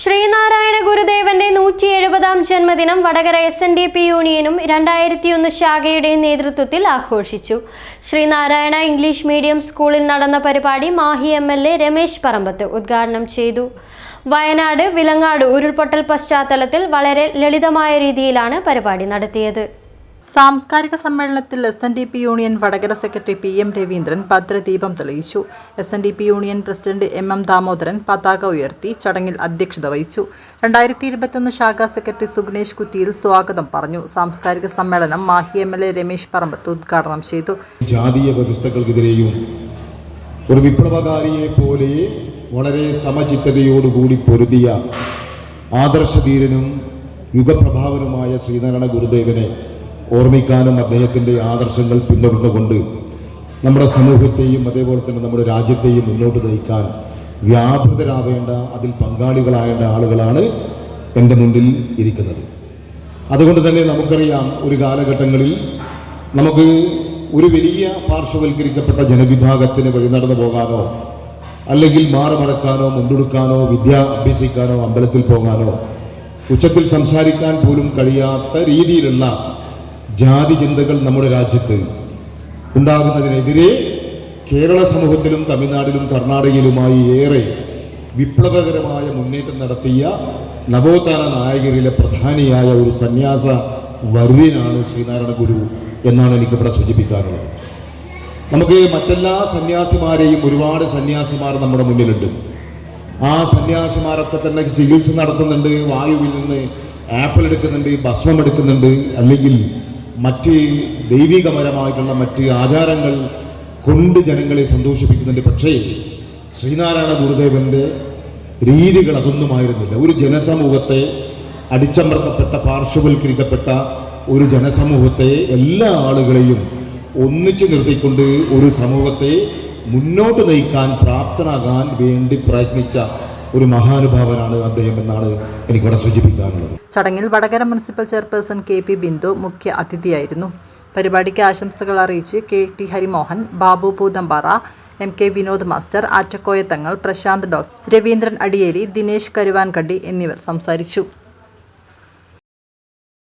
ശ്രീനാരായണ ഗുരുദേവന്റെ നൂറ്റി എഴുപതാം ജന്മദിനം Vadakara S N D P യൂണിയനും രണ്ടായിരത്തിയൊന്ന് ശാഖയുടെ നേതൃത്വത്തിൽ ആഘോഷിച്ചു. ശ്രീനാരായണ ഇംഗ്ലീഷ് മീഡിയം സ്കൂളിൽ നടന്ന പരിപാടി Mahe M L A Ramesh Parambath ഉദ്ഘാടനം ചെയ്തു. വയനാട് വിലങ്ങാട് ഉരുൾപൊട്ടൽ പശ്ചാത്തലത്തിൽ വളരെ ലളിതമായ രീതിയിലാണ് പരിപാടി നടത്തിയത്. സാംസ്കാരിക സമ്മേളനത്തിൽ S N D P union Vadakara secretary P M Raveendran ഭദ്രദീപം തെളിയിച്ചു. S N D P union president M M Damodaran പതാക ഉയർത്തി ചടങ്ങിൽ അധ്യക്ഷത വഹിച്ചു. രണ്ടായിരത്തി ഇരുപത്തൊന്ന് ശാഖാ സെക്രട്ടറി സുഗ്നേഷ് കുറ്റിയിൽ സ്വാഗതം പറഞ്ഞു. സാംസ്കാരിക സമ്മേളനം Mahe M L A Ramesh Parambath ഉദ്ഘാടനം ചെയ്തു. ജാതീയ വ്യവസ്ഥകൾക്കെതിരെയും ഒരു വിപ്ലവകാരിയെ പോലെ വളരെ സമചിത്തതയോടുകൂടി പൊരുതിയ ആദർശധീരനും യുഗപ്രഭാവനുമായ ശ്രീനാരായണ ഗുരുദേവനെ ഓർമ്മിക്കാനും അദ്ദേഹത്തിന്റെ ആദർശങ്ങൾ പിന്തുടർന്നുകൊണ്ട് നമ്മുടെ സമൂഹത്തെയും അതേപോലെ തന്നെ നമ്മുടെ രാജ്യത്തെയും മുന്നോട്ട് നയിക്കാൻ വ്യാപൃതരാവേണ്ട അതിൽ പങ്കാളികളാകേണ്ട ആളുകളാണ് എന്റെ മുന്നിൽ ഇരിക്കുന്നത്. അതുകൊണ്ട് തന്നെ നമുക്കറിയാം ഒരു കാലഘട്ടങ്ങളിൽ നമുക്ക് ഒരു വലിയ പാർശ്വവൽക്കരിക്കപ്പെട്ട ജനവിഭാഗത്തിന് വഴി നടന്നു പോകാനോ അല്ലെങ്കിൽ മാറുമടക്കാനോ മുണ്ടെടുക്കാനോ വിദ്യ അഭ്യസിക്കാനോ അമ്പലത്തിൽ പോകാനോ ഉച്ചത്തിൽ സംസാരിക്കാൻ പോലും കഴിയാത്ത രീതിയിലുള്ള ജാതി ചിന്തകൾ നമ്മുടെ രാജ്യത്ത് ഉണ്ടാകുന്നതിനെതിരെ കേരള സമൂഹത്തിലും തമിഴ്നാടിലും കർണാടകയിലുമായി ഏറെ വിപ്ലവകരമായ മുന്നേറ്റം നടത്തിയ നവോത്ഥാന നായകരിലെ പ്രധാനിയായ ഒരു സന്യാസ വരുവിനാണ് ശ്രീനാരായണ ഗുരു എന്നാണ് എനിക്കിവിടെ സൂചിപ്പിക്കാനുള്ളത്. നമുക്ക് മറ്റെല്ലാ സന്യാസിമാരെയും ഒരുപാട് സന്യാസിമാർ നമ്മുടെ മുന്നിലുണ്ട്. ആ സന്യാസിമാരൊക്കെ തന്നെ ചികിത്സ നടത്തുന്നുണ്ട് വായുവിൽ നിന്ന് ആപ്പിൾ എടുക്കുന്നുണ്ട് ഭസ്മം എടുക്കുന്നുണ്ട് അല്ലെങ്കിൽ മറ്റ് ദൈവികപരമായിട്ടുള്ള മറ്റ് ആചാരങ്ങൾ കൊണ്ട് ജനങ്ങളെ സന്തോഷിപ്പിക്കുന്നുണ്ട് പക്ഷേ ശ്രീനാരായണ ഗുരുദേവന്റെ രീതികൾ അതൊന്നുമായിരുന്നില്ല. ഒരു ജനസമൂഹത്തെ അടിച്ചമർത്തപ്പെട്ട പാർശ്വവൽക്കരിക്കപ്പെട്ട ഒരു ജനസമൂഹത്തെ എല്ലാ ആളുകളെയും ഒന്നിച്ചു നിർത്തിക്കൊണ്ട് ഒരു സമൂഹത്തെ മുന്നോട്ട് നയിക്കാൻ പ്രാപ്തനാകാൻ വേണ്ടി പ്രയത്നിച്ച ഒരു മഹാനുഭാവനാണ് അദ്ദേഹം എന്നാണ് എനിക്കിവിടെ സൂചിപ്പിക്കാനുള്ളത്. ചടങ്ങിൽ Vadakara municipal chairperson K P Bindu മുഖ്യ അതിഥിയായിരുന്നു. പരിപാടിക്ക് ആശംസകൾ അറിയിച്ച് K T Harimohan Babu Poothampara M K Vinod master Attakoya Thangal Prashanth doctor Raveendran Adiyeri Dinesh Karuvankandi എന്നിവർ സംസാരിച്ചു.